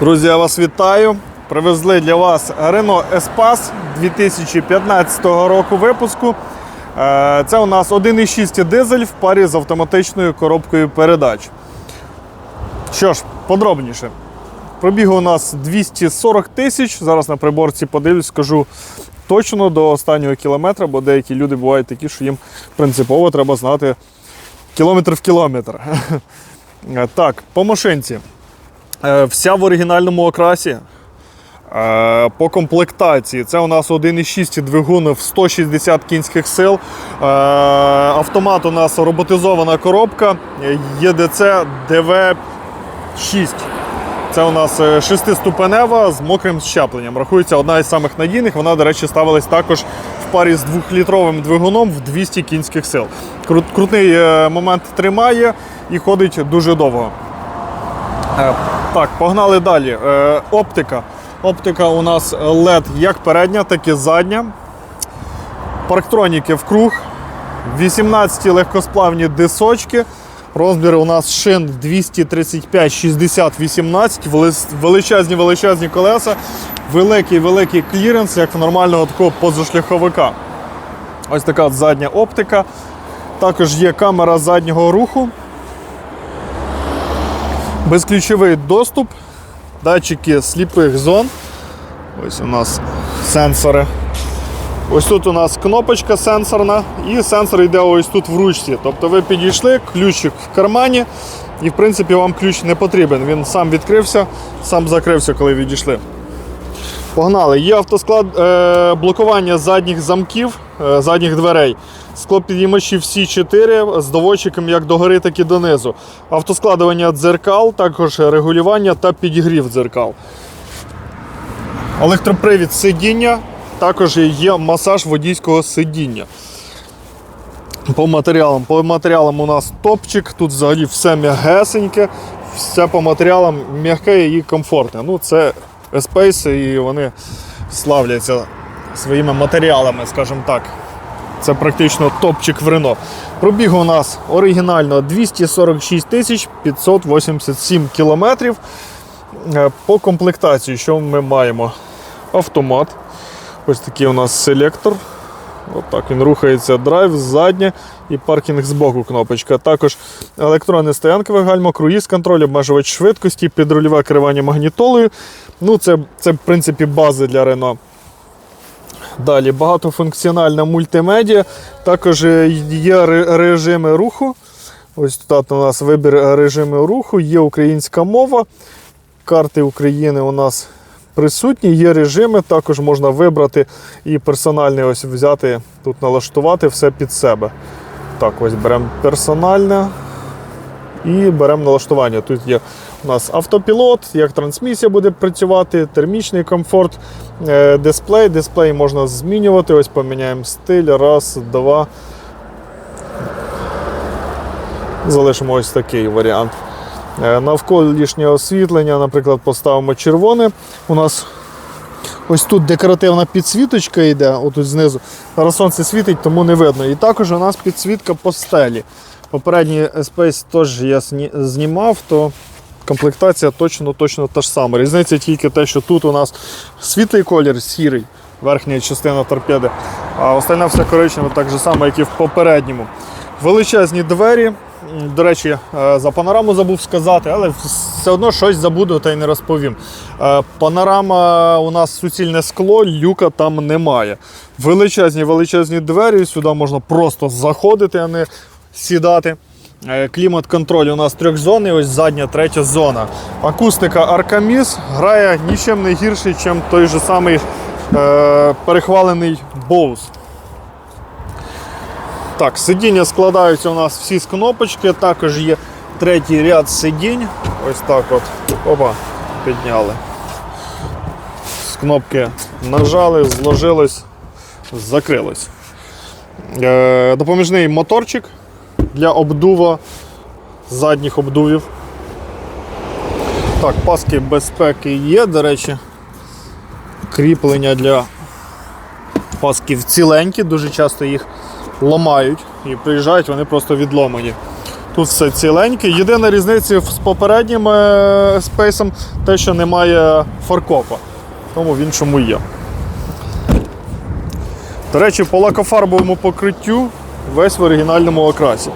Друзі, я вас вітаю. Привезли для вас Renault Espace 2015 року випуску. Е, Це у нас 1,6 дизель в парі з автоматичною коробкою передач. Що ж, подробніше. Пробігу у нас 240 тисяч. Зараз на приборці подивлюсь, скажу точно до останнього кілометра, бо деякі люди бувають такі, що їм принципово треба знати кілометр в кілометр. Е, Так, по машинці. Е, Вся в оригінальному окрасі. Е, По комплектації це у нас 1,6 двигун в 160 кінських сил. Е, Автомат у нас роботизована коробка ЄДЦ ДВ6. Це у нас шестиступенева з мокрим щепленням. Рахується одна із самих надійних. Вона, до речі, ставилась також в парі з двохлітровим двигуном в 200 кінських сил. Крут- Крутний момент тримає і ходить дуже довго. Е, Так, погнали далі. Е, Оптика. Оптика у нас LED як передня, так і задня. Парктроніки в круг. 18 легкосплавні дисочки. Розмір у нас шин 235 60 18 величезні величезні колеса, великий великий кліренс, як в нормального такого позашляховика. Ось така задня оптика. Також є камера заднього руху. Безключовий доступ, датчики сліпих зон. Ось у нас сенсори. Ось тут у нас кнопочка сенсорна, і сенсор йде ось тут в ручці. Тобто ви підійшли, ключик в кармані, і в принципі вам ключ не потрібен. Він сам відкрився, сам закрився, коли відійшли. Погнали. Є автосклад е, блокування задніх замків, е, задніх дверей. Склопідіймачі всі чотири з доводчиком як догори, так і донизу. Автоскладування дзеркал, також регулювання та підігрів дзеркал. Електропривід сидіння, також є масаж водійського сидіння. По матеріалам. По матеріалам у нас топчик, тут взагалі все м'ягесеньке, все по матеріалам м'яке і комфортне. Ну, це Espace і вони славляться своїми матеріалами, скажімо так. Це практично топчик в Рено. Пробіг у нас оригінально 246 тисяч 587 кілометрів. Е, По комплектації, що ми маємо? Автомат. Ось такий у нас селектор. Отак він рухається драйв, заднє і паркінг збоку кнопочка. Також електронне стоянкове гальмо, круїз контроль, обмежувач швидкості, підрульове керування магнітолою. Ну, це, це в принципі бази для Renault. Далі багатофункціональна мультимедіа. Також е, є режими руху. Ось тут у нас вибір режиму руху, є українська мова. Карти України у нас присутні, є режими, також можна вибрати і персональний ось взяти, тут налаштувати все під себе. Так, ось беремо персональне і беремо налаштування. Тут є у нас автопілот, як трансмісія буде працювати, термічний комфорт, е, дисплей. Дисплей можна змінювати. Ось поміняємо стиль. Раз, два. Залишимо ось такий варіант. Е, Навколишнє освітлення, наприклад, поставимо червоне. У нас ось тут декоративна підсвіточка йде, отут знизу. Зараз сонце світить, тому не видно. І також у нас підсвітка по стелі. Попередній Space теж я знімав, то комплектація точно точно та ж сама. Різниця тільки те, що тут у нас світлий колір, сірий, верхня частина торпеди, а остальне все коричневе, так же само, як і в попередньому. Величезні двері. До речі, е, за панораму забув сказати, але все одно щось забуду та й не розповім. Е, Панорама у нас суцільне скло, люка там немає. Величезні величезні двері, сюди можна просто заходити, а не сідати. Е, Клімат-контроль у нас трьохзонний, ось задня третя зона. Акустика Аркаміс грає нічим не гірше, ніж той же самий е, перехвалений Bose. Так, сидіння складаються у нас всі з кнопочки, також є третій ряд сидінь. Ось так от. Опа, підняли. З кнопки нажали, зложилось, закрилось. Е, допоміжний моторчик для обдува задніх обдувів. Так, паски безпеки є, до речі. Кріплення для пасків ціленькі, дуже часто їх ламають і приїжджають, вони просто відломані. Тут все ціленьке. Єдина різниця з попереднім е, спейсом те, що немає фаркопа. Тому в іншому є. До речі, по лакофарбовому покриттю весь в оригінальному окрасі.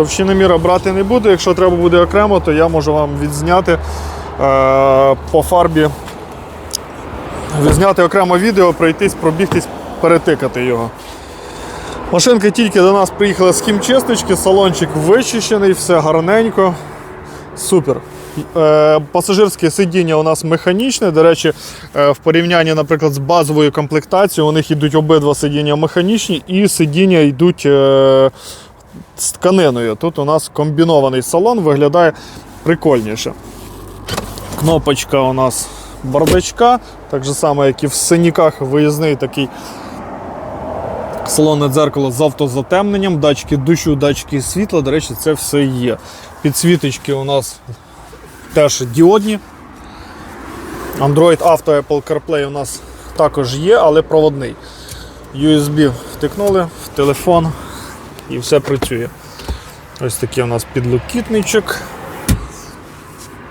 Товщини міра брати не буду. Якщо треба буде окремо, то я можу вам відзняти е, по фарбі. Відзняти окремо відео, пройтись, пробігтись, перетикати його. Машинка тільки до нас приїхала з хімчисточки, салончик вичищений, все гарненько. Супер. Е, пасажирське сидіння у нас механічне. До речі, е, в порівнянні, наприклад, з базовою комплектацією, у них йдуть обидва сидіння механічні і сидіння йдуть з тканиною. Тут у нас комбінований салон, виглядає прикольніше. Кнопочка у нас бардачка, так же само, як і в синіках, виїзний такий салонне дзеркало з автозатемненням, датчики дощу, датчики світла. До речі, це все є. Підсвіточки у нас теж діодні. Android Auto Apple CarPlay у нас також є, але проводний. USB втикнули в телефон і все працює. Ось такий у нас підлокітничок,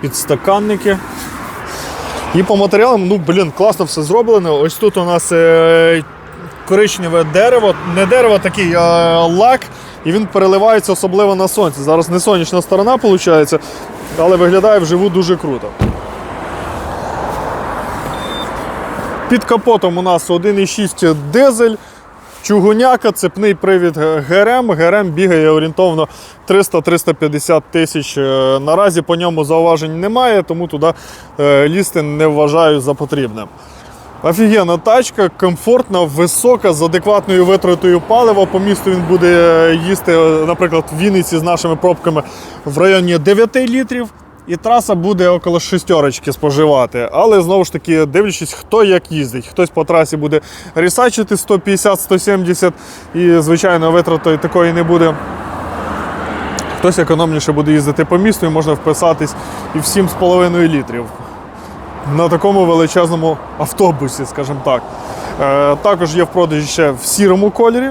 підстаканники. І по матеріалам, ну, блін, класно все зроблено. Ось тут у нас е, коричневе дерево, не дерево, такий а лак, і він переливається особливо на сонці. Зараз не сонячна сторона, виходить, але виглядає вживу дуже круто. Під капотом у нас 1,6 дизель, чугуняка, цепний привід ГРМ. ГРМ бігає орієнтовно 300-350 тисяч. Е, Наразі по ньому зауважень немає, тому туди е, лізти не вважаю за потрібним. Офігенна тачка, комфортна, висока, з адекватною витратою палива. По місту він буде їсти, наприклад, в Вінниці з нашими пробками в районі 9 літрів. І траса буде около шестерочки споживати. Але знову ж таки, дивлячись, хто як їздить. Хтось по трасі буде рісачити 150-170 і, звичайно, витратою такої не буде. Хтось економніше буде їздити по місту і можна вписатись і в 7,5 літрів на такому величезному автобусі, скажімо так. Е, також є в продажі ще в сірому кольорі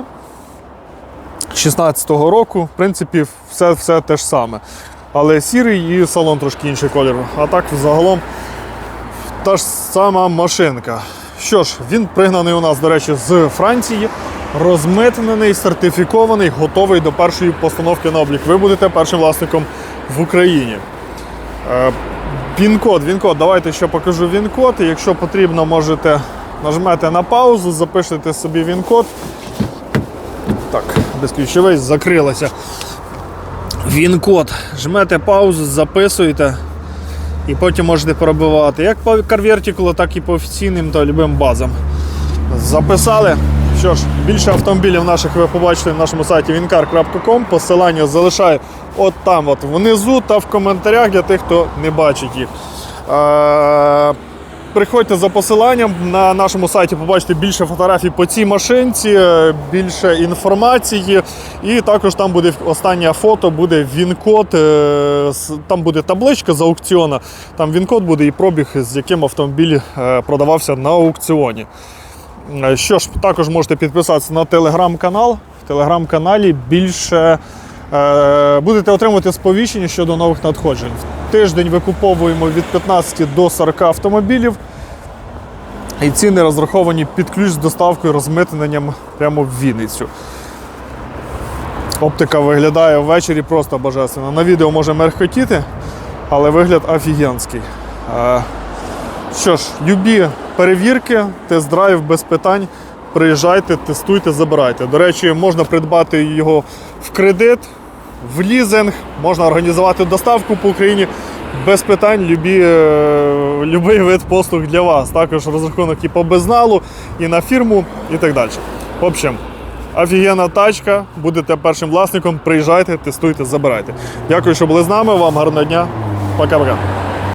16-го року. В принципі, все, все те ж саме. Але сірий і салон трошки інший колір. А так загалом та ж сама машинка. Що ж, він пригнаний у нас, до речі, з Франції, розмитнений, сертифікований, готовий до першої постановки на облік. Ви будете першим власником в Україні. Е, Він-код, він-код, давайте ще покажу він-код. Якщо потрібно, можете нажмете на паузу, запишете собі він-код. Так, безключовий закрилася. Він-код. Жмете паузу, записуєте і потім можете пробивати. Як по CarVertical, так і по офіційним та любим базам. Записали. Що ж, більше автомобілів наших ви побачите на нашому сайті wincar.com. Посилання залишаю от там от внизу та в коментарях для тих, хто не бачить їх. Приходьте за посиланням на нашому сайті, побачите більше фотографій по цій машинці, е, більше інформації. І також там буде останнє фото, буде він-код. е, Там буде табличка з аукціону. Там він-код буде і пробіг, з яким автомобіль е, продавався на аукціоні. Що ж, також можете підписатися на телеграм-канал. В телеграм-каналі більше будете отримувати сповіщення щодо нових надходжень. Тиждень викуповуємо від 15 до 40 автомобілів. І ціни розраховані під ключ з доставкою розмитненням прямо в Вінницю. Оптика виглядає ввечері просто божественно. На відео може мерхотіти, але вигляд офігенський. Що ж, любі перевірки, тест-драйв без питань. Приїжджайте, тестуйте, забирайте. До речі, можна придбати його в кредит, в лізинг, можна організувати доставку по Україні без питань, любі, е, любий вид послуг для вас. Також розрахунок і по безналу, і на фірму, і так далі. В общем, офігенна тачка, будете першим власником, приїжджайте, тестуйте, забирайте. Дякую, що були з нами. Вам гарного дня. Пока-пока.